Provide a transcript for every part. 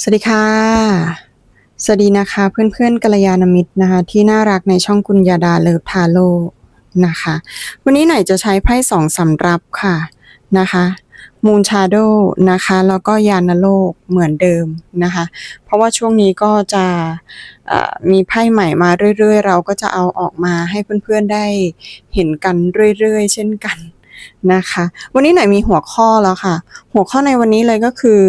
สวัสดีค่ะ สวัสดีนะคะเพื่อนๆกัลยาณมิตรนะคะ ที่น่ารักในช่องกุญญาดาเลิฟทาโลนะคะ วันนี้ไหนจะใช้ไพ่สองสำรับค่ะนะคะมูนชาโดนะคะ แล้วก็ยานโลกเหมือนเดิมนะคะ เพราะว่าช่วงนี้ก็จะมีไพ่ใหม่มาเรื่อยๆ เราก็จะเอาออกมาให้เพื่อนๆได้เห็นกันเรื่อยๆ เช่นกัน นะคะ วันนี้ไหนมีหัวข้อแล้วค่ะ หัวข้อในวันนี้เลยก็คือ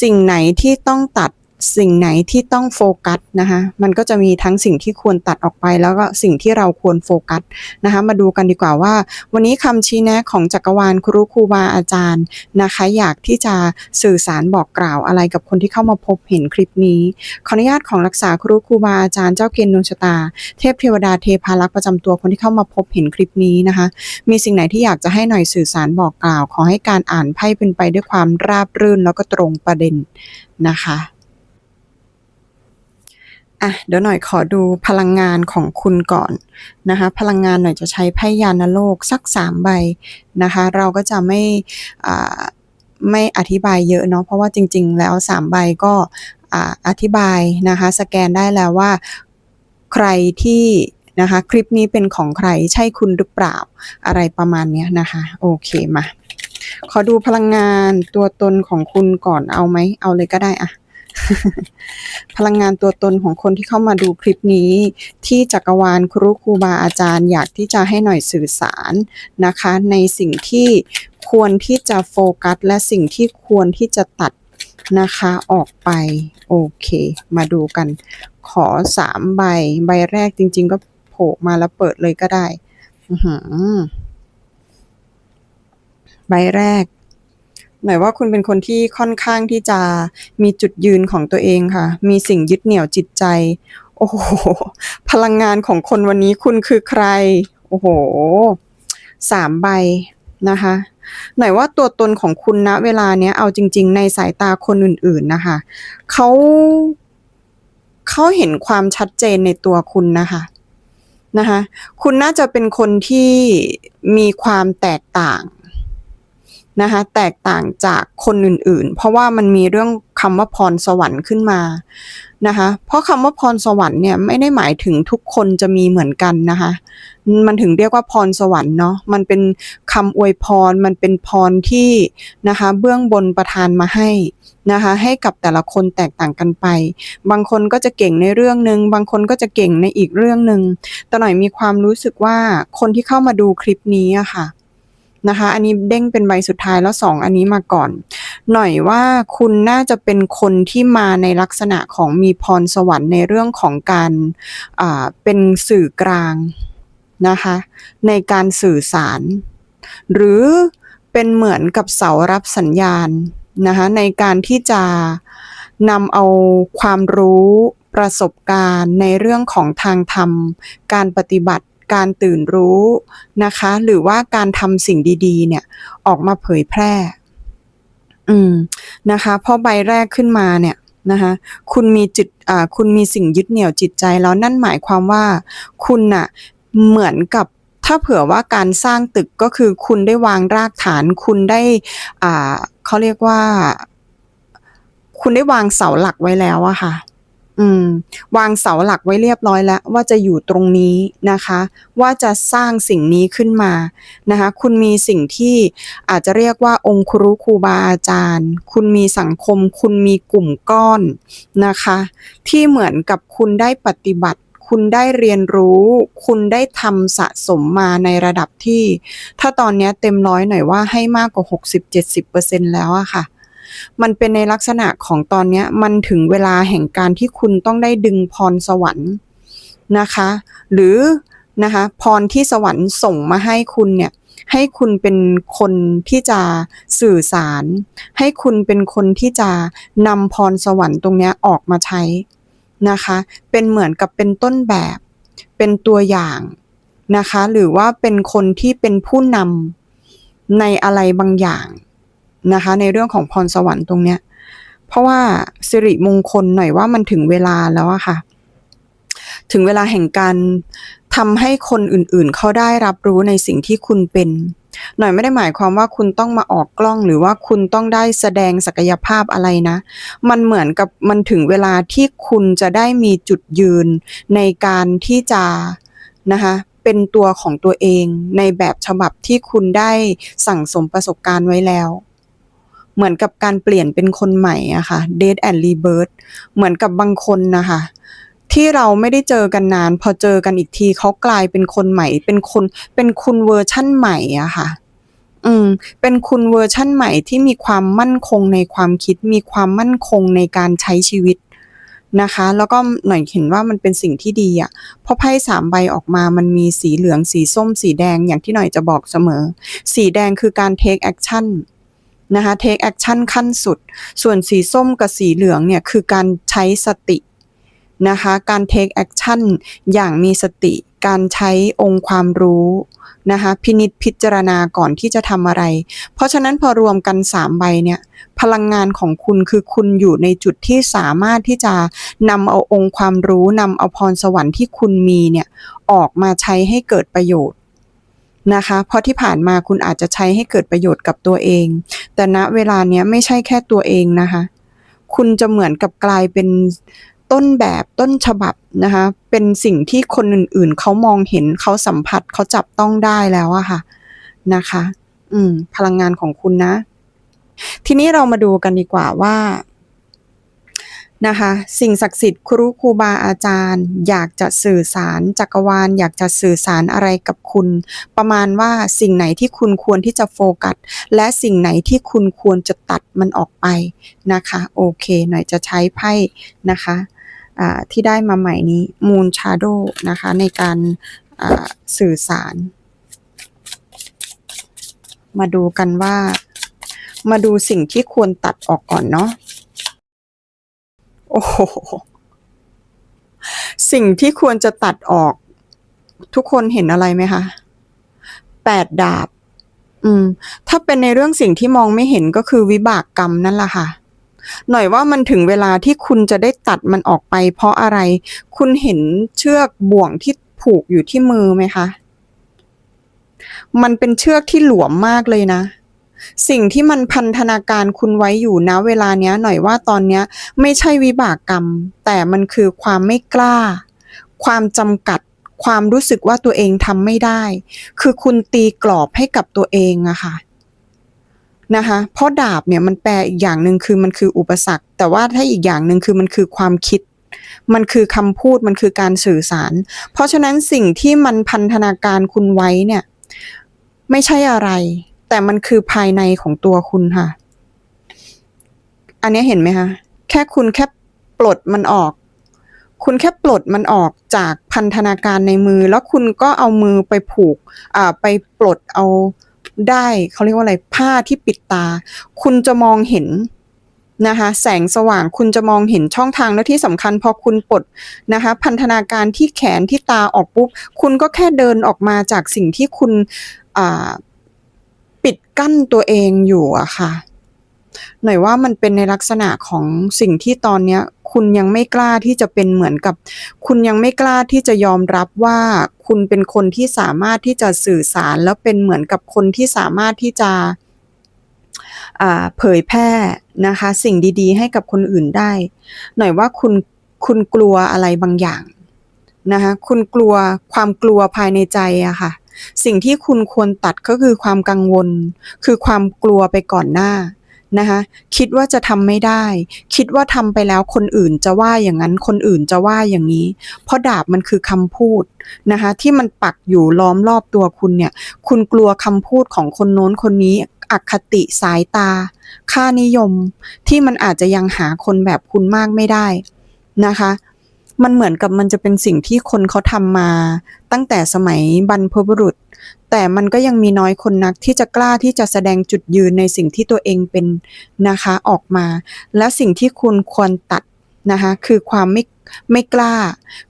สิ่งไหนที่ต้องตัด สิ่งไหนที่ต้องโฟกัสนะคะ มันก็จะมีทั้งสิ่งที่ควรตัดออกไป แล้วก็สิ่งที่เราควรโฟกัสนะคะ มาดูกันดีกว่าว่า วันนี้คำชี้แนะของจักรวาลครูครูบาอาจารย์นะคะ อยากที่จะสื่อสารบอกกล่าวอะไรกับคนที่เข้ามาพบเห็นคลิปนี้ ขออนุญาตของรักษาครูครูบาอาจารย์เจ้าเกณฑ์ดวงชะตา เทพเทวดาเทพารักษ์ประจำตัวคนที่เข้ามาพบเห็นคลิปนี้นะคะ มีสิ่งไหนที่อยากจะให้หน่อยสื่อสารบอกกล่าว ขอให้การอ่านไพ่เป็นไปด้วยความราบรื่นแล้วก็ตรงประเด็นนะคะ อะเดี๋ยวหน่อยขอดูพลังงานของคุณก่อนนะคะ พลังงานหน่อยจะใช้ไพ่ยานโลกสักสามใบนะคะ เราก็จะไม่ไม่อธิบายเยอะเนาะเพราะว่าจริง ๆ แล้วสามใบก็ออธิบายนะคะ สแกนได้แล้วว่าใครที่นะคะ คลิปนี้เป็นของใครใช่คุณหรือเปล่าอะไรประมาณนี้นะคะ โอเคมาขอดูพลังงานตัวตนของคุณก่อนเอาไหมเอาเลยก็ได้อะ พลังงานตัวตนของคนที่เข้ามาดูคลิปนี้ ที่จักรวาลครูครูบาอาจารย์ อยากที่จะให้หน่อยสื่อสารนะคะ ในสิ่งที่ควรที่จะโฟกัส และสิ่งที่ควรที่จะตัดนะคะออกไป โอเค มาดูกัน ขอสามใบ ใบแรกจริง ๆ ก็โผล่มาแล้วเปิดเลยก็ได้ใบแรก หมายว่าคุณเป็นคนที่ค่อนข้างที่จะมีจุดยืนของตัวเองค่ะ มีสิ่งยึดเหนี่ยวจิตใจ โอ้โห พลังงานของคนวันนี้คุณคือใคร โอ้โห สามใบนะคะ หน่อยว่าตัวตนของคุณณเวลาเนี้ยเอาจริง ๆ ในสายตาคนอื่น ๆนะคะ เขาเขาเห็นความชัดเจนในตัวคุณนะคะนะคะ คุณน่าจะเป็นคนที่มีความแตกต่าง นะคะแตกต่างจากคนอื่นๆ เพราะว่ามันมีเรื่องคำว่าพรสวรรค์ขึ้นมานะคะเพราะคำว่าพรสวรรค์เนี่ยไม่ได้หมายถึงทุกคนจะมีเหมือนกันนะคะมันถึงเรียกว่าพรสวรรค์เนาะมันเป็นคำอวยพรมันเป็นพรที่นะคะเบื้องบนประทานมาให้นะคะให้กับแต่ละคนแตกต่างกันไป บางคนก็จะเก่งในเรื่องหนึ่งบางคนก็จะเก่งในอีกเรื่องหนึ่งแต่หน่อยมีความรู้สึกว่าคนที่เข้ามาดูคลิปนี้อะค่ะ นะคะ อันนี้เด้งเป็นใบสุดท้ายแล้วสองอันนี้มาก่อน หน่อยว่าคุณน่าจะเป็นคนที่มาในลักษณะของมีพรสวรรค์ในเรื่องของการเป็นสื่อกลางนะคะ ในการสื่อสาร หรือเป็นเหมือนกับเสารับสัญญาณนะคะในการที่จะนำเอาความรู้ประสบการณ์ในเรื่องของทางธรรม การปฏิบัติ การตื่นรู้นะคะ หรือว่าการทำสิ่งดีๆ เนี่ยออกมาเผยแพร่ อืมนะคะพราะใบแรกขึ้นมาเนี่ยนะคะคุณมีจิตอ่าคุณมีสิ่งยึดเหนี่ยวจิตใจแล้วนั่นหมายความว่า คุณน่ะเหมือนกับถ้าเผื่อว่าการสร้างตึกก็คือคุณได้วางรากฐาน คุณได้อ่าเขาเรียกว่า คุณได้วางเสาหลักไว้แล้วอะค่ะ อืมวางเสาหลักไว้เรียบร้อยแล้ว ว่าจะอยู่ตรงนี้นะคะ ว่าจะสร้างสิ่งนี้ขึ้นมานะคะ คุณมีสิ่งที่อาจจะเรียกว่าองครูครูบาอาจารย์ คุณมีสังคม คุณมีกลุ่มก้อนนะคะ ที่เหมือนกับคุณได้ปฏิบัติ คุณได้เรียนรู้ คุณได้ทำสะสมมาในระดับที่ ถ้าตอนนี้เต็มร้อยหน่อยว่าให้มากกว่า 60-70%แล้วอะค่ะ มันเป็นในลักษณะของตอนนี้มันถึงเวลาแห่งการที่คุณต้องได้ดึงพรสวรรค์นะคะ หรือนะคะพรที่สวรรค์ส่งมาให้คุณเนี่ยให้คุณเป็นคนที่จะสื่อสาร ให้คุณเป็นคนที่จะนำพรสวรรค์ตรงนี้ออกมาใช้นะคะ เป็นเหมือนกับเป็นต้นแบบ เป็นตัวอย่างนะคะ หรือว่าเป็นคนที่เป็นผู้นำในอะไรบางอย่าง นะคะ ในเรื่องของพรสวรรค์ตรงเนี้ย เพราะว่าสิริมงคลหน่อยว่ามันถึงเวลาแล้วอะค่ะ ถึงเวลาแห่งการทำให้คนอื่นๆ เขาได้รับรู้ในสิ่งที่คุณเป็น หน่อยไม่ได้หมายความว่าคุณต้องมาออกกล้องหรือว่าคุณต้องได้แสดงศักยภาพอะไรนะ มันเหมือนกับมันถึงเวลาที่คุณจะได้มีจุดยืนในการที่จะนะคะเป็นตัวของตัวเองในแบบฉบับที่คุณได้สั่งสมประสบการณ์ไว้แล้ว เหมือนกับการเปลี่ยนเป็นคนใหม่อะค่ะ Dead and Rebirth เหมือนกับบางคนนะคะที่เราไม่ได้เจอกันนาน พอเจอกันอีกทีเขากลายเป็นคนใหม่ เป็นคนเป็นคุณเวอร์ชั่นใหม่อะค่ะ อืม เป็นคุณเวอร์ชั่นใหม่ที่มีความมั่นคงในความคิด มีความมั่นคงในการใช้ชีวิตนะคะ แล้วก็หน่อยเห็นว่ามันเป็นสิ่งที่ดีอะเพราะไพ่สามใบออกมามันมีสีเหลือง สีส้ม สีแดงอย่างที่หน่อยจะบอกเสมอ สีแดงคือการ take action นะคะ take action ขั้นสุด ส่วนสีส้มกับสีเหลืองเนี่ยคือการใช้สตินะคะ การ take action อย่างมีสติ การใช้องค์ความรู้นะคะพินิจพิจารณาก่อนที่จะทำอะไร เพราะฉะนั้นพอรวมกัน 3 ใบเนี่ยพลังงานของคุณคือคุณอยู่ในจุดที่สามารถที่จะนำเอาองค์ความรู้นำเอาพรสวรรค์ที่คุณมีเนี่ยออกมาใช้ให้เกิดประโยชน์ นะคะ เพราะที่ผ่านมาคุณอาจจะใช้ให้เกิดประโยชน์กับตัวเอง แต่ณเวลาเนี้ยไม่ใช่แค่ตัวเองนะคะ คุณจะเหมือนกับกลายเป็นต้นแบบต้นฉบับนะคะ เป็นสิ่งที่คนอื่นๆ เขามองเห็นเขาสัมผัสเขาจับต้องได้แล้วอะค่ะนะคะ อืม พลังงานของคุณนะ ทีนี้เรามาดูกันดีกว่าว่า นะคะ สิ่งศักดิ์สิทธิ์ครูครูบาอาจารย์ อยากจะสื่อสารจักรวาล อยากจะสื่อสารอะไรกับคุณ ประมาณว่าสิ่งไหนที่คุณควรที่จะโฟกัส และสิ่งไหนที่คุณควรจะตัดมันออกไปนะคะ โอเค หน่อยจะใช้ไพ่นะคะที่ได้มาใหม่นี้ Moon Shadow นะคะ ในการสื่อสาร มาดูกันว่า มาดูสิ่งที่ควรตัดออกก่อนเนาะ โอ้โห สิ่งที่ควรจะตัดออก ทุกคนเห็นอะไรไหมคะแปดดาบ อืม ถ้าเป็นในเรื่องสิ่งที่มองไม่เห็นก็คือวิบากกรรมนั่นแหละค่ะ หน่อยว่ามันถึงเวลาที่คุณจะได้ตัดมันออกไป เพราะอะไร คุณเห็นเชือกบ่วงที่ผูกอยู่ที่มือไหมคะ มันเป็นเชือกที่หลวมมากเลยนะ สิ่งที่มันพันธนาการคุณไว้อยู่นะเวลาเนี้ยหน่อยว่าตอนเนี้ยไม่ใช่วิบากกรรม แต่มันคือความไม่กล้า ความจำกัด ความรู้สึกว่าตัวเองทำไม่ได้ คือคุณตีกรอบให้กับตัวเองอะค่ะนะคะเพราะดาบเนี่ยมันแปลอีกอย่างหนึ่งคือมันคืออุปสรรค แต่ว่าถ้าอีกอย่างหนึ่งคือมันคือความคิด มันคือคำพูดมันคือการสื่อสาร เพราะฉะนั้นสิ่งที่มันพันธนาการคุณไว้เนี่ย ไม่ใช่อะไร แต่มันคือภายในของตัวคุณค่ะ อันนี้เห็นไหมคะ แค่คุณแค่ปลดมันออก คุณแค่ปลดมันออกจากพันธนาการในมือ แล้วคุณก็เอามือไปผูก อ่า ไปปลดเอาได้เขาเรียกว่าอะไรผ้าที่ปิดตา คุณจะมองเห็นนะคะแสงสว่างคุณจะมองเห็นช่องทางและที่สำคัญพอคุณปลดนะคะ พันธนาการที่แขนที่ตาออกปุ๊บ คุณก็แค่เดินออกมาจากสิ่งที่คุณอ่า ปิดกั้นตัวเองอยู่อะค่ะ หน่อยว่ามันเป็นในลักษณะของสิ่งที่ตอนเนี้ย คุณยังไม่กล้าที่จะเป็นเหมือนกับ คุณยังไม่กล้าที่จะยอมรับว่าคุณเป็นคนที่สามารถที่จะสื่อสารแล้วเป็นเหมือนกับคนที่สามารถที่จะเผยแพร่นะคะ สิ่งดีๆ ให้กับคนอื่นได้ หน่อยว่าคุณคุณกลัวอะไรบางอย่างนะคะคุณกลัวความกลัวภายในใจอะค่ะ สิ่งที่คุณควรตัดก็คือความกังวล คือความกลัวไปก่อนหน้านะคะคิดว่าจะทำไม่ได้ คิดว่าทำไปแล้วคนอื่นจะว่าอย่างนั้นคนอื่นจะว่าอย่างนี้ เพราะดาบมันคือคำพูดนะคะที่มันปักอยู่ล้อมรอบตัวคุณเนี่ย คุณกลัวคำพูดของคนโน้นคนนี้อคติสายตา ค่านิยมที่มันอาจจะยังหาคนแบบคุณมากไม่ได้นะคะ มันเหมือนกับมันจะเป็นสิ่งที่คนเขาทำมา ตั้งแต่สมัยบรรพบุรุษ แต่มันก็ยังมีน้อยคนนักที่จะกล้าที่จะแสดงจุดยืนในสิ่งที่ตัวเองเป็นนะคะออกมา และสิ่งที่คุณควรตัดนะคะคือความไม่ไม่กล้า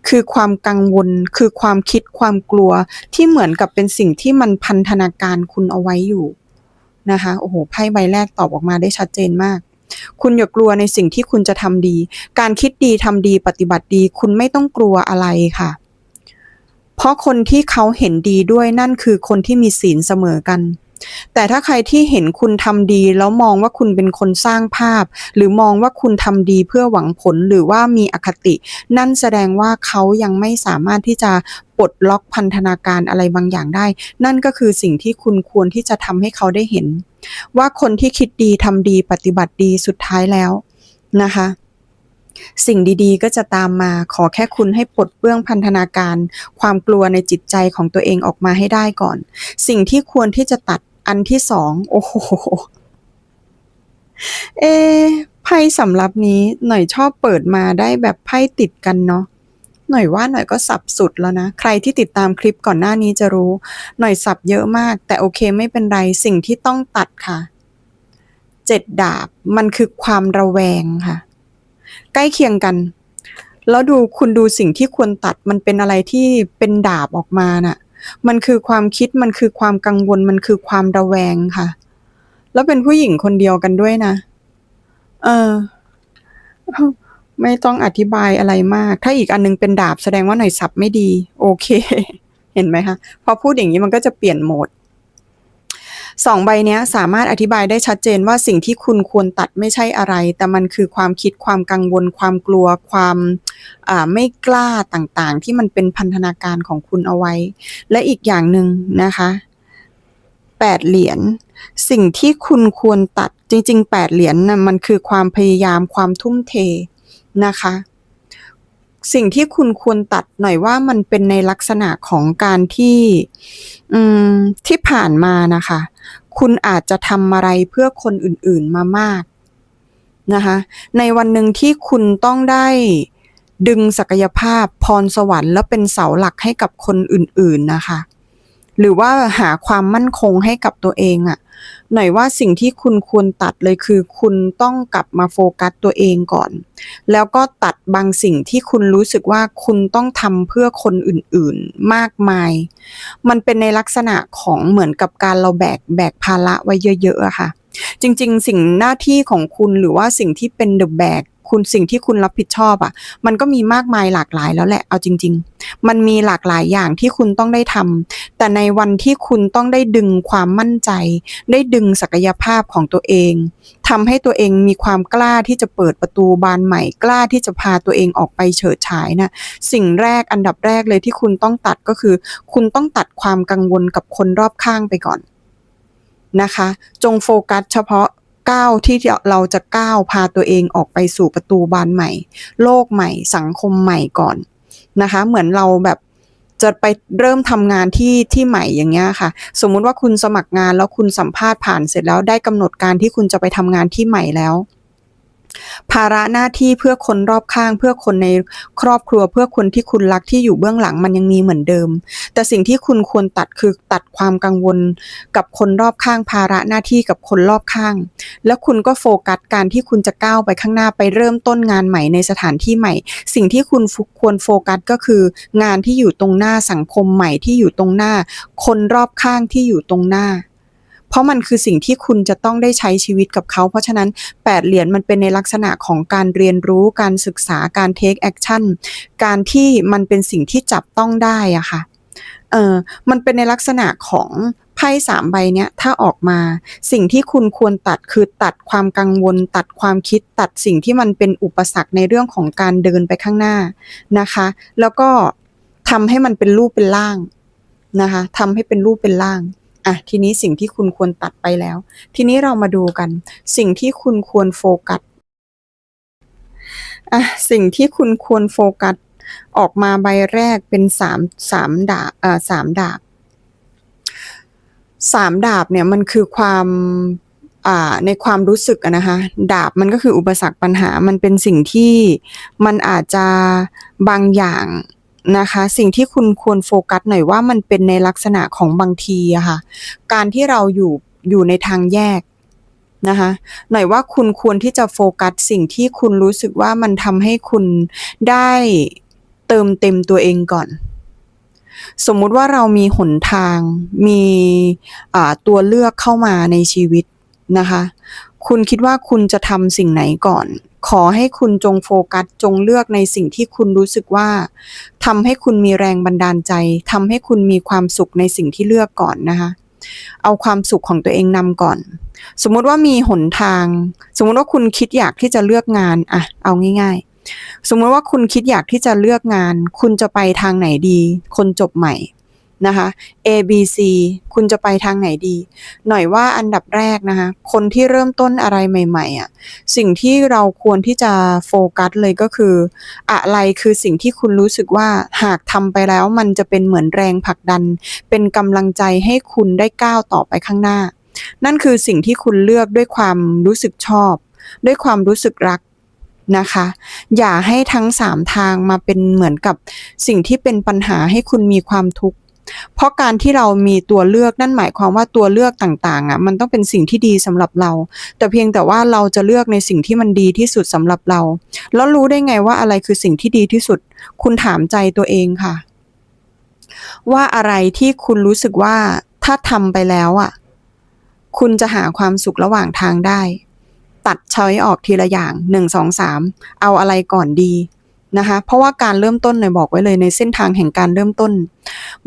คือความกังวล คือความคิดความกลัวที่เหมือนกับเป็นสิ่งที่มันพันธนาการคุณเอาไว้อยู่นะคะโอ้โหไพ่ใบแรกตอบออกมาได้ชัดเจนมาก คุณอย่ากลัวในสิ่งที่คุณจะทำดี การคิดดีทำดีปฏิบัติดี คุณไม่ต้องกลัวอะไรค่ะ เพราะคนที่เขาเห็นดีด้วยนั่นคือคนที่มีศีลเสมอกัน แต่ถ้าใครที่เห็นคุณทำดี แล้วมองว่าคุณเป็นคนสร้างภาพ หรือมองว่าคุณทำดีเพื่อหวังผลหรือว่ามีอคติ นั่นแสดงว่าเขายังไม่สามารถที่จะปลดล็อกพันธนาการอะไรบางอย่างได้ นั่นก็คือสิ่งที่คุณควรที่จะทำให้เขาได้เห็น ว่าคนที่คิดดีทำดีปฏิบัติดีสุดท้ายแล้วนะคะ สิ่งดีๆ ก็จะตามมาขอแค่คุณให้ปลดเปลื้องพันธนาการ ความกลัวในจิตใจของตัวเองออกมาให้ได้ก่อน สิ่งที่ควรที่จะตัดอันที่สองโอ้โหเอไพ่สำรับนี้หน่อยชอบเปิดมาได้แบบไพ่ติดกันเนาะ หน่อยว่าหน่อยก็สับสุดแล้วนะ ใครที่ติดตามคลิปก่อนหน้านี้จะรู้ หน่อยสับเยอะมาก แต่โอเคไม่เป็นไรสิ่งที่ต้องตัดค่ะเจ็ดดาบมันคือความระแวงค่ะ ใกล้เคียงกัน แล้วดูคุณดูสิ่งที่ควรตัดมันเป็นอะไรที่เป็นดาบออกมาน่ะ มันคือความคิดมันคือความกังวลมันคือความระแวงค่ะ แล้วเป็นผู้หญิงคนเดียวกันด้วยนะ เออ ไม่ต้องอธิบายอะไรมาก ถ้าอีกอันนึงเป็นดาบแสดงว่าหน่อยสับไม่ดี โอเค เห็นไหมคะ พอพูดอย่างนี้มันก็จะเปลี่ยนโหมดสองใบเนี้ยสามารถอธิบายได้ชัดเจนว่าสิ่งที่คุณควรตัดไม่ใช่อะไร แต่มันคือความคิดความกังวล ความกลัว ความาไม่กล้าต่างๆ ที่มันเป็นพันธนาการของคุณเอาไว้ และอีกอย่างหนึ่งนะคะแปดเหรียญสิ่งที่คุณควรตัดจริงๆแปดเหรียญน่ะมันคือความพยายามความทุ่มเท นะคะ สิ่งที่คุณควรตัดหน่อยว่ามันเป็นในลักษณะของการที่ที่ผ่านมานะคะ คุณอาจจะทำอะไรเพื่อคนอื่นๆมามากนะคะ ในวันหนึ่งที่คุณต้องได้ดึงศักยภาพพรสวรรค์แล้วเป็นเสาหลักให้กับคนอื่นๆนะคะ หรือว่าหาความมั่นคงให้กับตัวเองอะ หน่อยว่าสิ่งที่คุณควรตัดเลยคือ คุณต้องกลับมาโฟกัสตัวเองก่อน แล้วก็ตัดบางสิ่งที่คุณรู้สึกว่าคุณต้องทำเพื่อคนอื่นๆมากมาย มันเป็นในลักษณะของเหมือนกับการเราแบกแบกภาระไว้เยอะๆอะค่ะ จริง ๆ สิ่งหน้าที่ของคุณหรือว่าสิ่งที่เป็นเดอะแบก คุณสิ่งที่คุณรับผิดชอบอะ่ะ มันก็มีมากมายหลากหลายแล้วแหละ เอาจริง ๆ มันมีหลากหลายอย่างที่คุณต้องได้ทำแต่ในวันที่คุณต้องได้ดึงความมั่นใจ ได้ดึงศักยภาพของตัวเองทำให้ตัวเองมีความกล้าที่จะเปิดประตูบานใหม่ กล้าที่จะพาตัวเองออกไปเฉิดฉายนะสิ่งแรกอันดับแรกเลยที่คุณต้องตัดก็คือ คุณต้องตัดความกังวลกับคนรอบข้างไปก่อนนะคะ จงโฟกัสเฉพาะ ก้าวที่เราจะก้าวพาตัวเองออกไปสู่ประตูบานใหม่ โลกใหม่ สังคมใหม่ก่อนนะคะ เหมือนเราแบบจะไปเริ่มทำงานที่ที่ใหม่อย่างเงี้ยค่ะ สมมุติว่าคุณสมัครงานแล้วคุณสัมภาษณ์ผ่านเสร็จแล้วได้กำหนดการที่คุณจะไปทำงานที่ใหม่แล้ว ภาระหน้าที่เพื่อคนรอบข้าง เพื่อคนในครอบครัว เพื่อคนที่คุณรักที่อยู่เบื้องหลังมันยังมีเหมือนเดิม แต่สิ่งที่คุณควรตัดคือตัดความกังวล กับคนรอบข้าง ภาระหน้าที่กับคนรอบข้าง แล้วคุณก็โฟกัสการที่คุณจะก้าวไปข้างหน้าไปเริ่มต้นงานใหม่ในสถานที่ใหม่ สิ่งที่คุณควรโฟกัสก็คือ งานที่อยู่ตรงหน้าสังคมใหม่ที่อยู่ตรงหน้า คนรอบข้างที่อยู่ตรงหน้า เพราะมันคือสิ่งที่คุณจะต้องได้ใช้ชีวิตกับเขา เพราะฉะนั้น 8 เหรียญมันเป็นในลักษณะของการเรียนรู้การศึกษาการ take action การที่มันเป็นสิ่งที่จับต้องได้อะค่ะเออมันเป็นในลักษณะของไพ่สามใบเนี้ยถ้าออกมาสิ่งที่คุณควรตัดคือตัดความกังวล ตัดความคิดตัดสิ่งที่มันเป็นอุปสรรคในเรื่องของการเดินไปข้างหน้านะคะ แล้วก็ทำให้มันเป็นรูปเป็นร่างนะคะทำให้เป็นรูปเป็นร่าง อะทีนี้สิ่งที่คุณควรตัดไปแล้ว ทีนี้เรามาดูกัน สิ่งที่คุณควรโฟกัสอะสิ่งที่คุณควรโฟกัสออกมาใบแรกเป็นสามสามดาบเอ่อสามดาบสามดาบเนี่ยมันคือความอ่าในความรู้สึกนะคะดาบมันก็คืออุปสรรคปัญหา มันเป็นสิ่งที่มันอาจจะบางอย่าง นะคะ สิ่งที่คุณควรโฟกัสหน่อยว่ามันเป็นในลักษณะของบางทีอะค่ะ การที่เราอยู่อยู่ในทางแยกนะคะหน่อยว่าคุณควรที่จะโฟกัสสิ่งที่คุณรู้สึกว่ามันทำให้คุณได้เติมเต็มตัวเองก่อน สมมุติว่าเรามีหนทาง มีตัวเลือกเข้ามาในชีวิตนะคะ คุณคิดว่าคุณจะทำสิ่งไหนก่อน ขอให้คุณจงโฟกัสจงเลือกในสิ่งที่คุณรู้สึกว่าทำให้คุณมีแรงบันดาลใจทำให้คุณมีความสุขในสิ่งที่เลือกก่อนนะคะ เอาความสุขของตัวเองนำก่อน สมมุติว่ามีหนทาง สมมุติว่าคุณคิดอยากที่จะเลือกงานอะเอาง่าย ๆ สมมุติว่าคุณคิดอยากที่จะเลือกงาน คุณจะไปทางไหนดี คนจบใหม่ นะคะ A B C คุณจะไปทางไหนดี หน่อยว่าอันดับแรกนะคะ คนที่เริ่มต้นอะไรใหม่ๆอะสิ่งที่เราควรที่จะโฟกัสเลยก็คือ อะไรคือสิ่งที่คุณรู้สึกว่าหากทำไปแล้วมันจะเป็นเหมือนแรงผลักดัน เป็นกำลังใจให้คุณได้ก้าวต่อไปข้างหน้า นั่นคือสิ่งที่คุณเลือกด้วยความรู้สึกชอบ ด้วยความรู้สึกรักนะคะ อย่าให้ทั้งสามทางมาเป็นเหมือนกับสิ่งที่เป็นปัญหาให้คุณมีความทุกข์ เพราะการที่เรามีตัวเลือกนั่นหมายความว่าตัวเลือกต่างๆอะมันต้องเป็นสิ่งที่ดีสำหรับเรา แต่เพียงแต่ว่าเราจะเลือกในสิ่งที่มันดีที่สุดสำหรับเรา แล้วรู้ได้ไงว่าอะไรคือสิ่งที่ดีที่สุด คุณถามใจตัวเองค่ะ ว่าอะไรที่คุณรู้สึกว่าถ้าทำไปแล้วอะ คุณจะหาความสุขระหว่างทางได้ ตัดช้อยออกทีละอย่างหนึ่งสองสามเอาอะไรก่อนดี นะคะเพราะว่าการเริ่มต้นเนี่ยบอกไว้เลยในเส้นทางแห่งการเริ่มต้น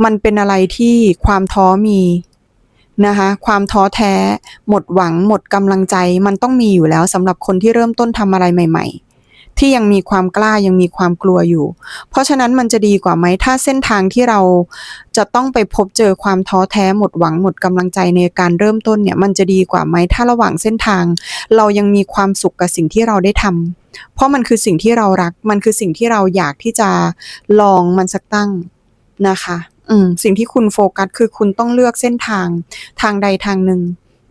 มันเป็นอะไรที่ความท้อมีนะคะความท้อแท้ หมดหวัง หมดกำลังใจ มันต้องมีอยู่แล้วสำหรับคนที่เริ่มต้นทำอะไรใหม่ ๆ ที่ยังมีความกล้ายังมีความกลัวอยู่ เพราะฉะนั้นมันจะดีกว่าไหมถ้าเส้นทางที่เราจะต้องไปพบเจอความท้อแท้หมดหวังหมดกำลังใจในการเริ่มต้นเนี่ยมันจะดีกว่าไหมถ้าระหว่างเส้นทาง เรายังมีความสุขกับสิ่งที่เราได้ทำ เพราะมันคือสิ่งที่เรารัก มันคือสิ่งที่เราอยากที่จะลองมันสักตั้งนะคะอืมสิ่งที่คุณโฟกัสคือคุณต้องเลือกเส้นทางทางใดทางหนึ่ง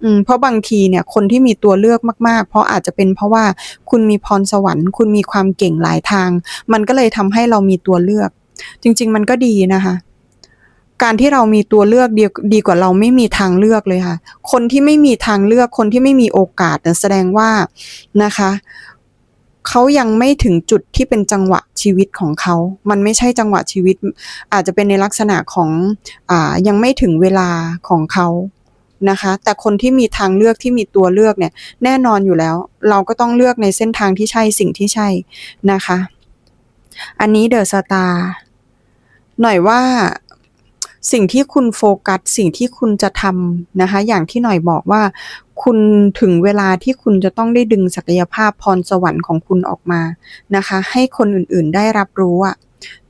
อืมเพราะบางทีเนี่ยคนที่มีตัวเลือกมาก ๆ เพราะอาจจะเป็นเพราะว่าคุณมีพรสวรรค์ คุณมีความเก่งหลายทาง มันก็เลยทำให้เรามีตัวเลือก จริง ๆ มันก็ดีนะคะการที่เรามีตัวเลือกดีดีกว่าเราไม่มีทางเลือกเลยค่ะ คนที่ไม่มีทางเลือก คนที่ไม่มีโอกาสแสดงว่านะคะ เขายังไม่ถึงจุดที่เป็นจังหวะชีวิตของเขา มันไม่ใช่จังหวะชีวิต อาจจะเป็นในลักษณะของอ่ายังไม่ถึงเวลาของเขานะคะ แต่คนที่มีทางเลือกที่มีตัวเลือกเนี่ย แน่นอนอยู่แล้ว เราก็ต้องเลือกในเส้นทางที่ใช่สิ่งที่ใช่นะคะ อันนี้เดอะสตาร์หน่อยว่า สิ่งที่คุณโฟกัส สิ่งที่คุณจะทำนะคะ อย่างที่หน่อยบอกว่า คุณถึงเวลาที่คุณจะต้องได้ดึงศักยภาพพรสวรรค์ของคุณออกมานะคะ ให้คนอื่นๆได้รับรู้อะ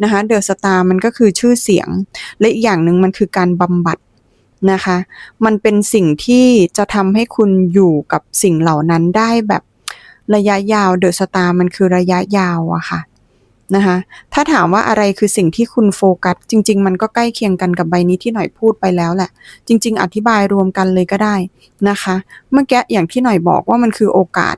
นะคะเดอะสตาร์มันก็คือชื่อเสียง และอีกอย่างหนึ่งมันคือการบำบัดนะคะ มันเป็นสิ่งที่จะทำให้คุณอยู่กับสิ่งเหล่านั้นได้แบบระยะยาวเดอะสตาร์มันคือระยะยาวอะค่ะ นะคะถ้าถามว่าอะไรคือสิ่งที่คุณโฟกัส จริง ๆ มันก็ใกล้เคียงกันกับใบนี้ที่หน่อยพูดไปแล้วแหละ จริง ๆ อธิบายรวมกันเลยก็ได้นะคะ เมื่อกี้อย่างที่หน่อยบอกว่ามันคือโอกาส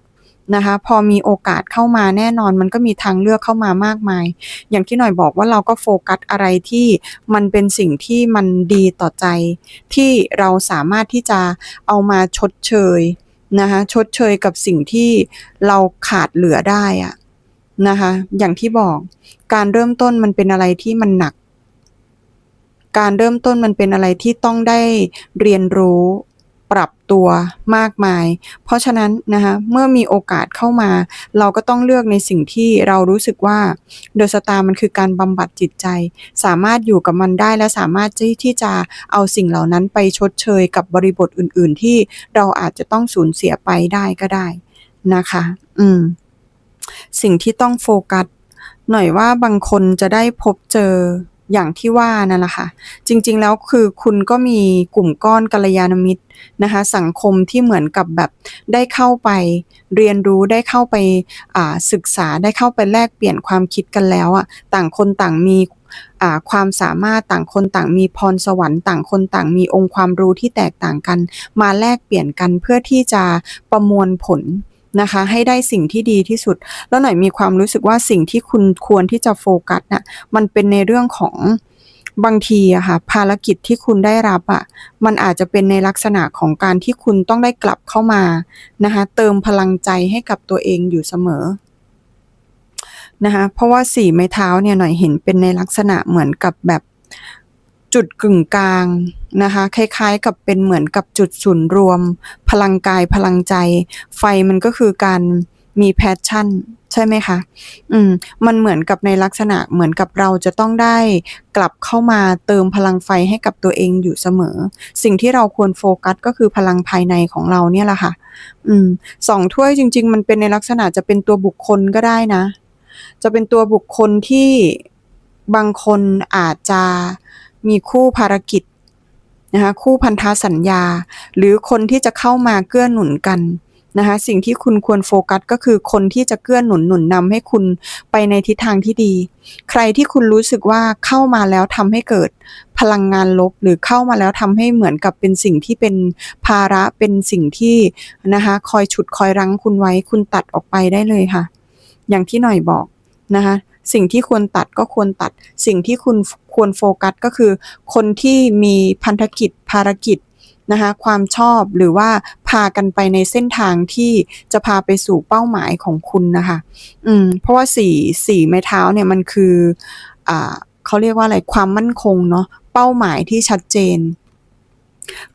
นะคะพอมีโอกาสเข้ามาแน่นอนมันก็มีทางเลือกเข้ามามากมาย อย่างที่หน่อยบอกว่าเราก็โฟกัสอะไรที่มันเป็นสิ่งที่มันดีต่อใจ ที่เราสามารถที่จะเอามาชดเชยนะคะชดเชยกับสิ่งที่เราขาดเหลือได้อะ นะคะ อย่างที่บอกการเริ่มต้นมันเป็นอะไรที่มันหนัก การเริ่มต้นมันเป็นอะไรที่ต้องได้เรียนรู้ปรับตัวมากมาย เพราะฉะนั้นนะคะเมื่อมีโอกาสเข้ามา เราก็ต้องเลือกในสิ่งที่เรารู้สึกว่าเดอะสตาร์มันคือการบำบัดจิตใจ สามารถอยู่กับมันได้และสามารถที่ที่จะเอาสิ่งเหล่านั้นไปชดเชยกับบริบทอื่น ๆ ที่เราอาจจะต้องสูญเสียไปได้ก็ได้นะคะ อืม สิ่งที่ต้องโฟกัสหน่อยว่าบางคนจะได้พบเจออย่างที่ว่านั่นแหละค่ะ จริงๆ แล้วคือคุณก็มีกลุ่มก้อนกัลยาณมิตรนะคะ สังคมที่เหมือนกับแบบได้เข้าไปเรียนรู้ได้เข้าไปศึกษาได้เข้าไปแลกเปลี่ยนความคิดกันแล้วอะต่างคนต่างมีความสามารถต่างคนต่างมีพรสวรรค์ต่างคนต่างมีองค์ความรู้ที่แตกต่างกัน มาแลกเปลี่ยนกันเพื่อที่จะประมวลผล นะคะ ให้ได้สิ่งที่ดีที่สุด แล้วหน่อยมีความรู้สึกว่าสิ่งที่คุณควรที่จะโฟกัสน่ะมันเป็นในเรื่องของบางทีอะค่ะภารกิจที่คุณได้รับอะมันอาจจะเป็นในลักษณะของการที่คุณต้องได้กลับเข้ามานะคะเติมพลังใจให้กับตัวเองอยู่เสมอนะคะเพราะว่าสี่ไม้เท้าเนี่ยหน่อยเห็นเป็นในลักษณะเหมือนกับแบบ จุดกึ่งกลางนะคะ คล้ายๆกับเป็นเหมือนกับจุดศูนย์รวม พลังกายพลังใจ ไฟมันก็คือการมีแพชชั่น ใช่ไหมคะ อืม มันเหมือนกับในลักษณะเหมือนกับเราจะต้องได้กลับเข้ามาเติมพลังไฟให้กับตัวเองอยู่เสมอ สิ่งที่เราควรโฟกัสก็คือพลังภายในของเราเนี่ยแหละค่ะ อืม2ถ้วยจริง ๆ มันเป็นในลักษณะจะเป็นตัวบุคคลก็ได้นะ จะเป็นตัวบุคคลที่บางคนอาจจะ มีคู่ภารกิจนะคะคู่พันธสัญญา หรือคนที่จะเข้ามาเกื้อหนุนกันนะคะสิ่งที่คุณควรโฟกัสก็คือคนที่จะเกื้อหนุนหนุนนำให้คุณไปในทิศทางที่ดี ใครที่คุณรู้สึกว่าเข้ามาแล้วทำให้เกิดพลังงานลบ หรือเข้ามาแล้วทำให้เหมือนกับเป็นสิ่งที่เป็นภาระเป็นสิ่งที่นะคะคอยฉุดคอยรั้งคุณไว้ คุณตัดออกไปได้เลยค่ะ อย่างที่หน่อยบอกนะคะสิ่งที่ควรตัดก็ควรตัด สิ่งที่คุณ ควรโฟกัสก็คือ คนที่มีพันธกิจภารกิจนะคะความชอบหรือว่าพากันไปในเส้นทางที่จะพาไปสู่เป้าหมายของคุณนะคะอืมเพราะว่าสี่สี่ไม้เท้าเนี่ยมันคืออ่าเขาเรียกว่าอะไรความมั่นคงเนาะเป้าหมายที่ชัดเจน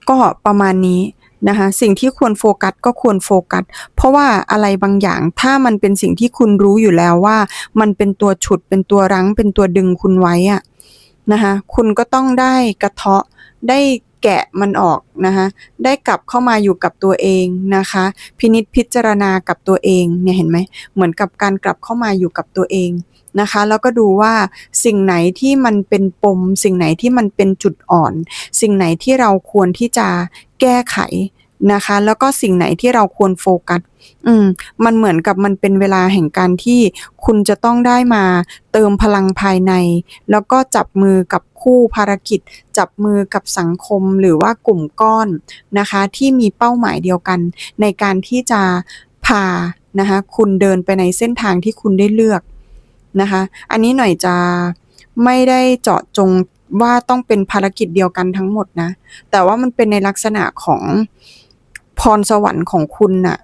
ก็ประมาณนี้นะคะสิ่งที่ควรโฟกัสก็ควรโฟกัส เพราะว่าอะไรบางอย่างถ้ามันเป็นสิ่งที่คุณรู้อยู่แล้วว่า มันเป็นตัวฉุดเป็นตัวรั้งเป็นตัวดึงคุณไว้อะ นะคะคุณก็ต้องได้กระเทาะได้แกะมันออกนะคะได้กลับเข้ามาอยู่กับตัวเองนะคะ พินิจพิจารณากับตัวเองเนี่ยเห็นไหมเหมือนกับการกลับเข้ามาอยู่กับตัวเองนะคะแล้วก็ดูว่าสิ่งไหนที่มันเป็นปม สิ่งไหนที่มันเป็นจุดอ่อน สิ่งไหนที่เราควรที่จะแก้ไข นะคะ แล้วก็สิ่งไหนที่เราควรโฟกัส อืม มันเหมือนกับมันเป็นเวลาแห่งการที่คุณจะต้องได้มาเติมพลังภายใน แล้วก็จับมือกับคู่ภารกิจ จับมือกับสังคมหรือว่ากลุ่มก้อนนะคะ ที่มีเป้าหมายเดียวกัน ในการที่จะพานะคะคุณเดินไปในเส้นทางที่คุณได้เลือกนะคะ อันนี้หน่อยจะไม่ได้เจาะจงว่าต้องเป็นภารกิจเดียวกันทั้งหมดนะ แต่ว่ามันเป็นในลักษณะของ พรสวรรค์ของคุณน่ะ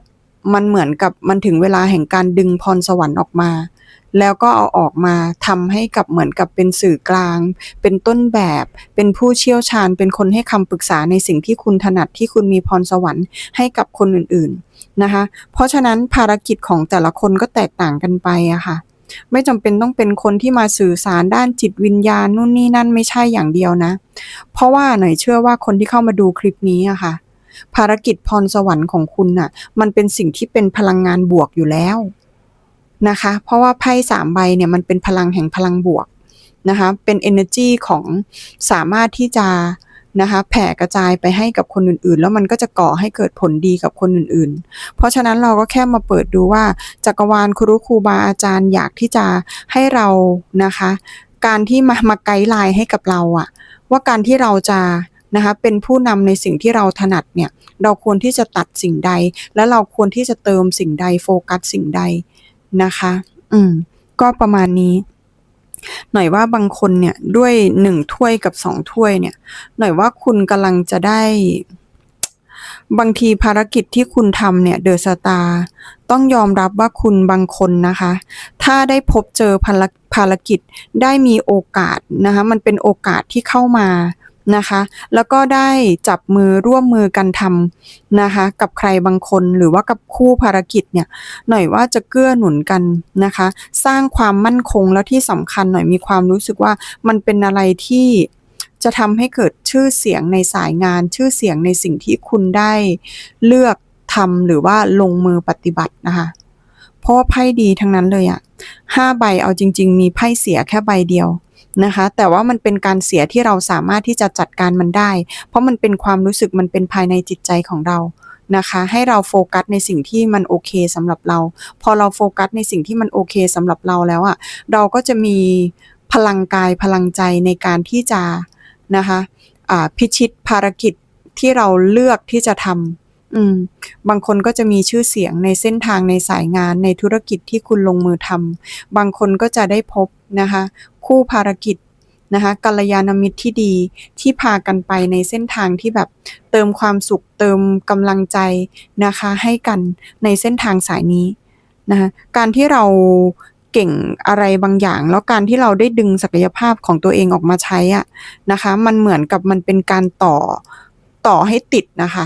มันเหมือนกับมันถึงเวลาแห่งการดึงพรสวรรค์ออกมา แล้วก็เอาออกมาทำให้กับเหมือนกับเป็นสื่อกลาง เป็นต้นแบบ เป็นผู้เชี่ยวชาญ เป็นคนให้คำปรึกษาในสิ่งที่คุณถนัดที่คุณมีพรสวรรค์ให้กับคนอื่นๆนะคะ เพราะฉะนั้นภารกิจของแต่ละคนก็แตกต่างกันไปอะค่ะไม่จำเป็นต้องเป็นคนที่มาสื่อสารด้านจิตวิญญาณนู่นนี่นั่นไม่ใช่อย่างเดียวนะ เพราะว่าหน่อยเชื่อว่าคนที่เข้ามาดูคลิปนี้อะค่ะ ภารกิจพรสวรรค์ของคุณน่ะ มันเป็นสิ่งที่เป็นพลังงานบวกอยู่แล้วนะคะ เพราะว่าไพ่สามใบเนี่ยมันเป็นพลังแห่งพลังบวกนะคะ เป็น energy ของสามารถที่จะนะคะแผ่กระจายไปให้กับคนอื่นๆ แล้วมันก็จะก่อให้เกิดผลดีกับคนอื่นๆ เพราะฉะนั้นเราก็แค่มาเปิดดูว่าจักรวาลครูครูบาอาจารย์อยากที่จะให้เรานะคะ การที่มามาไกด์ไลน์ให้กับเราอะว่าการที่เราจะ นะคะเป็นผู้นำในสิ่งที่เราถนัดเนี่ยเราควรที่จะตัดสิ่งใด และเราควรที่จะเติมสิ่งใดโฟกัสสิ่งใดนะคะ อืม ก็ประมาณนี้ หน่อยว่าบางคนเนี่ยด้วยหนึ่งถ้วยกับสองถ้วยเนี่ย หน่อยว่าคุณกำลังจะได้ บางทีภารกิจที่คุณทำเนี่ยเดอะสตาร์ต้องยอมรับว่าคุณบางคนนะคะ ถ้าได้พบเจอภารภารกิจได้มีโอกาสนะคะ มันเป็นโอกาสที่เข้ามา นะคะ แล้วก็ได้จับมือร่วมมือกันทำนะคะ กับใครบางคนหรือว่ากับคู่ภารกิจเนี่ยหน่อยว่าจะเกื้อหนุนกันนะคะ สร้างความมั่นคงแล้วที่สำคัญหน่อยมีความรู้สึกว่ามันเป็นอะไรที่จะทำให้เกิดชื่อเสียงในสายงาน ชื่อเสียงในสิ่งที่คุณได้เลือกทำหรือว่าลงมือปฏิบัตินะคะเพราะว่าไพ่ดีทั้งนั้นเลยอะห้าใบเอาจริง ๆ มีไพ่เสียแค่ใบเดียว นะคะ แต่ว่ามันเป็นการเสียที่เราสามารถที่จะจัดการมันได้ เพราะมันเป็นความรู้สึกมันเป็นภายในจิตใจของเรานะคะ ให้เราโฟกัสในสิ่งที่มันโอเคสำหรับเรา พอเราโฟกัสในสิ่งที่มันโอเคสำหรับเราแล้วอะ่ะเราก็จะมีพลังกายพลังใจในการที่จะนะคะะพิชิตภารกิจที่เราเลือกที่จะทำ อืม บางคนก็จะมีชื่อเสียงในเส้นทางในสายงานในธุรกิจที่คุณลงมือทำบางคนก็จะได้พบนะคะ คู่ภารกิจนะคะกัลยาณมิตรที่ดีที่พากันไปในเส้นทางที่แบบเติมความสุขเติมกำลังใจนะคะ ให้กันในเส้นทางสายนี้นะคะการที่เราเก่งอะไรบางอย่าง แล้วการที่เราได้ดึงศักยภาพของตัวเองออกมาใช้อะนะคะ มันเหมือนกับมันเป็นการต่อต่อให้ติดนะคะ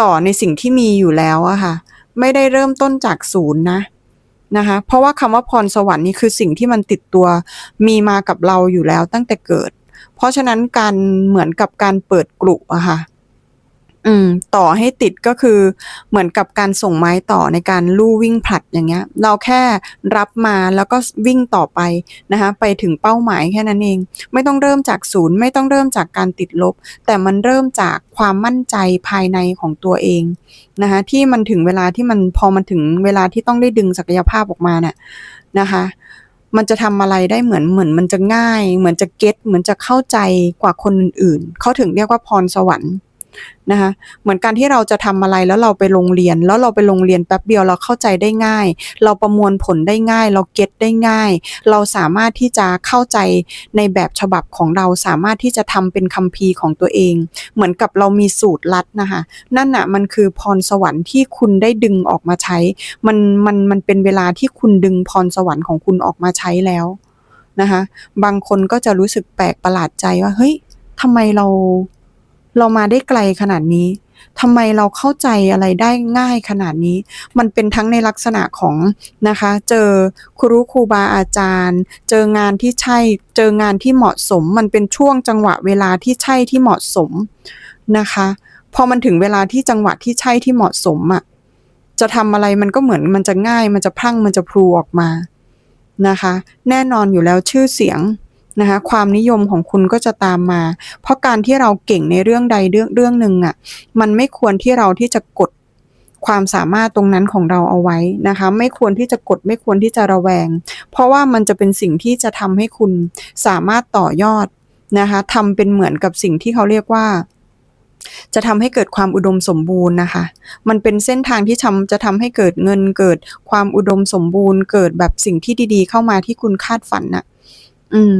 ต่อในสิ่งที่มีอยู่แล้วอะค่ะ ไม่ได้เริ่มต้นจากศูนย์นะนะคะ เพราะว่าคำว่าพรสวรรค์นี่คือสิ่งที่มันติดตัวมีมากับเราอยู่แล้วตั้งแต่เกิด เพราะฉะนั้นการเหมือนกับการเปิดกลุ่อะค่ะ อืมต่อให้ติดก็คือเหมือนกับการส่งไม้ต่อในการลู่วิ่งผลัดอย่างเงี้ย เราแค่รับมาแล้วก็วิ่งต่อไปนะคะไปถึงเป้าหมายแค่นั้นเอง ไม่ต้องเริ่มจากศูนย์ไม่ต้องเริ่มจากการติดลบ แต่มันเริ่มจากความมั่นใจภายในของตัวเองนะคะที่มันถึงเวลาที่มันพอมันถึงเวลาที่ต้องได้ดึงศักยภาพออกมาเนี่ยนะคะ มันจะทำอะไรได้เหมือนเหมือนมันจะง่าย เหมือนจะเก็ตเหมือนจะเข้าใจกว่าคนอื่นๆเขาถึงเรียกว่าพรสวรรค์ นะคะเหมือนการที่เราจะทำอะไรแล้วเราไปโรงเรียน แล้วเราไปโรงเรียนแป๊บเดียวเราเข้าใจได้ง่าย เราประมวลผลได้ง่าย เราเก็ตได้ง่าย เราสามารถที่จะเข้าใจในแบบฉบับของเราสามารถที่จะทำเป็นคัมภีร์ของตัวเอง เหมือนกับเรามีสูตรลัดนะคะนั่นน่ะมันคือพรสวรรค์ที่คุณได้ดึงออกมาใช้ มันมันมันเป็นเวลาที่คุณดึงพรสวรรค์ของคุณออกมาใช้แล้วนะคะบางคนก็จะรู้สึกแปลกประหลาดใจว่าเฮ้ยทำไมเรา เรามาได้ไกลขนาดนี้ทำไมเราเข้าใจอะไรได้ง่ายขนาดนี้ มันเป็นทั้งในลักษณะของนะคะ เจอครูครูบาอาจารย์ เจองานที่ใช่ เจองานที่เหมาะสม มันเป็นช่วงจังหวะเวลาที่ใช่ที่เหมาะสมนะคะ พอมันถึงเวลาที่จังหวะที่ใช่ที่เหมาะสมอะ่ะ จะทำอะไรมันก็เหมือนมันจะง่าย มันจะพรั่ง มันจะพลูออกมานะคะ แน่นอนอยู่แล้วชื่อเสียง นะคะความนิยมของคุณก็จะตามมา เพราะการที่เราเก่งในเรื่องใดเรื่องเรื่องหนึ่งอะ่ะมันไม่ควรที่เราที่จะกดความสามารถตรงนั้นของเราเอาไว้นะคะ ไม่ควรที่จะกดไม่ควรที่จะระแวง เพราะว่ามันจะเป็นสิ่งที่จะทำให้คุณสามารถต่อยอดนะคะทำเป็นเหมือนกับสิ่งที่เขาเรียกว่า จะทำให้เกิดความอุดมสมบูรณ์นะคะ มันเป็นเส้นทางที่ทำจะทำให้เกิดเงินเกิดความอุดมสมบูรณ์ เกิดแบบสิ่งที่ดีๆ เข้ามาที่คุณคาดฝันน่ะ อืม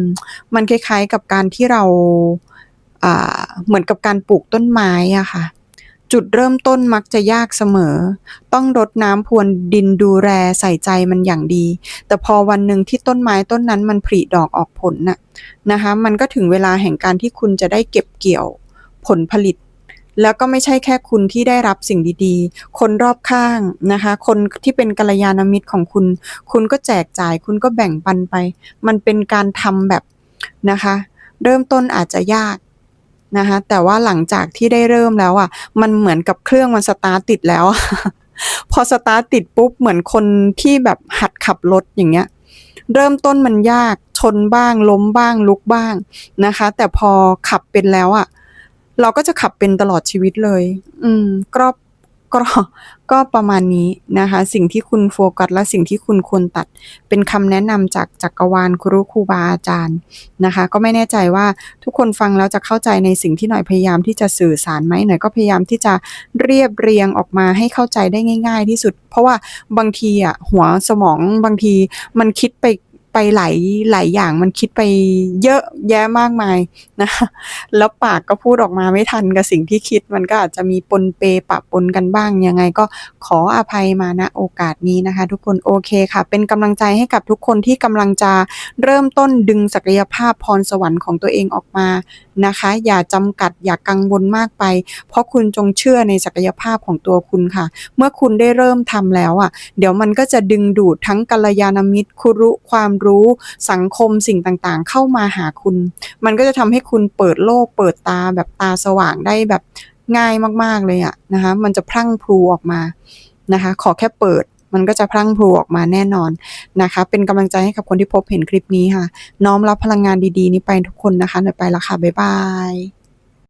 มันคล้ายๆกับการที่เราอ่าเหมือนกับการปลูกต้นไม้อะค่ะ จุดเริ่มต้นมักจะยากเสมอ ต้องรดน้ำพรวนดินดูแลใส่ใจมันอย่างดี แต่พอวันหนึ่งที่ต้นไม้ต้นนั้นมันผลิดอกออกผลน่ะนะคะ มันก็ถึงเวลาแห่งการที่คุณจะได้เก็บเกี่ยวผลผลิต แล้วก็ไม่ใช่แค่คุณที่ได้รับสิ่งดีๆ คนรอบข้างนะคะ คนที่เป็นกัลยาณมิตรของคุณ คุณก็แจกจ่าย คุณก็แบ่งปันไป มันเป็นการทำแบบนะคะ เริ่มต้นอาจจะยากนะคะแต่ว่าหลังจากที่ได้เริ่มแล้วอะ มันเหมือนกับเครื่องมันสตาร์ตติดแล้ว พอสตาร์ตติดปุ๊บเหมือนคนที่แบบหัดขับรถอย่างเงี้ย เริ่มต้นมันยากชนบ้างล้มบ้างลุกบ้างนะคะ แต่พอขับเป็นแล้วอะ เราก็จะขับเป็นตลอดชีวิตเลย อืมก็ก็ก็ประมาณนี้นะคะ สิ่งที่คุณโฟกัสและสิ่งที่คุณควรตัด เป็นคำแนะนำจากจักรวาลครูครูบาอาจารย์นะคะ ก็ไม่แน่ใจว่าทุกคนฟังแล้วจะเข้าใจในสิ่งที่หน่อยพยายามที่จะสื่อสารไหมหน่อยก็พยายามที่จะเรียบเรียงออกมาให้เข้าใจได้ง่าย ๆ ที่สุด เพราะว่าบางทีอะหัวสมองบางทีมันคิดไป ไปหลายหลายอย่างมันคิดไปเยอะแยะมากมายนะคะแล้วปากก็พูดออกมาไม่ทันกับสิ่งที่คิดมันก็อาจจะมีปนเปปะปนกันบ้างยังไงก็ขออภัยมาณโอกาสนี้นะคะ ทุกคนโอเคค่ะ เป็นกำลังใจให้กับทุกคนที่กำลังจะเริ่มต้นดึงศักยภาพพรสวรรค์ของตัวเองออกมานะคะ อย่าจำกัดอย่ากังวลมากไป เพราะคุณจงเชื่อในศักยภาพของตัวคุณค่ะ เมื่อคุณได้เริ่มทำแล้วอะ เดี๋ยวมันก็จะดึงดูดทั้งกัลยาณมิตรคุรุความรู้สังคมสิ่งต่างๆ เข้ามาหาคุณ มันก็จะทำให้คุณเปิดโลก เปิดตาแบบตาสว่างได้แบบง่ายมากๆเลยอะนะคะ มันจะพรั่งพรูออกมานะคะ ขอแค่เปิดมันก็จะพรั่งพรูออกมาแน่นอนนะคะ เป็นกำลังใจให้กับคนที่พบเห็นคลิปนี้ค่ะ น้อมรับพลังงานดีๆ นี้ไปทุกคนนะคะหน่อยไปละค่ะ บ๊ายบาย